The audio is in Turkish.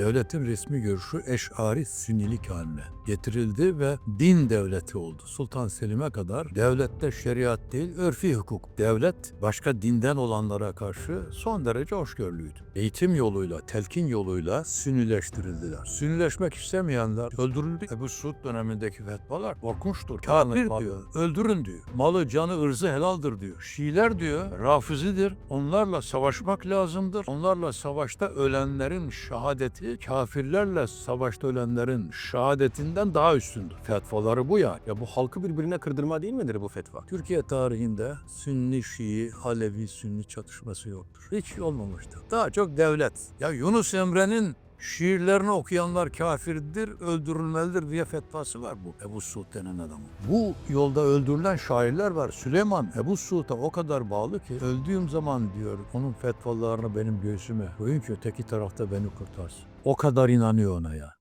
devletin resmi görüşü eşari sünnilik haline getirildi ve din devleti oldu. Sultan Selim'e kadar devlette şeriat değil, örfi hukuk. Devlet başka dinden olanlara karşı son derece hoşgörülüydü. Eğitim yoluyla, telkin yoluyla sünnileştirildiler. Sünnileşmek istemeyenler öldürüldü. Ebu Suud dönemindeki fetvalar korkunçtur. Kafir diyor, öldürün diyor. Malı, canı, ırzı helaldir diyor. Şiiler diyor, rafizidir. Onlarla savaşmak lazımdır. Onlarla savaşta ölenlerin şehadeti kafirlerle savaşta ölenlerin şehadetinden daha üstündür. Fetvaları bu yani. Ya bu halkı birbirine kırdırma değil midir bu fetva? Türkiye tarihinde Sünni, Şii, Alevi, Sünni çatışması yoktur. Hiç olmamıştır. Daha çok devlet. Ya Yunus Emre'nin şiirlerini okuyanlar kafirdir, öldürülmelidir diye fetvası var bu Ebu Suud denen adamın. Bu yolda öldürülen şairler var. Süleyman Ebu Suud'a o kadar bağlı ki öldüğüm zaman diyor onun fetvalarını benim göğsüme koyun ki öteki tarafta beni kurtarsın. O kadar inanıyor ona ya.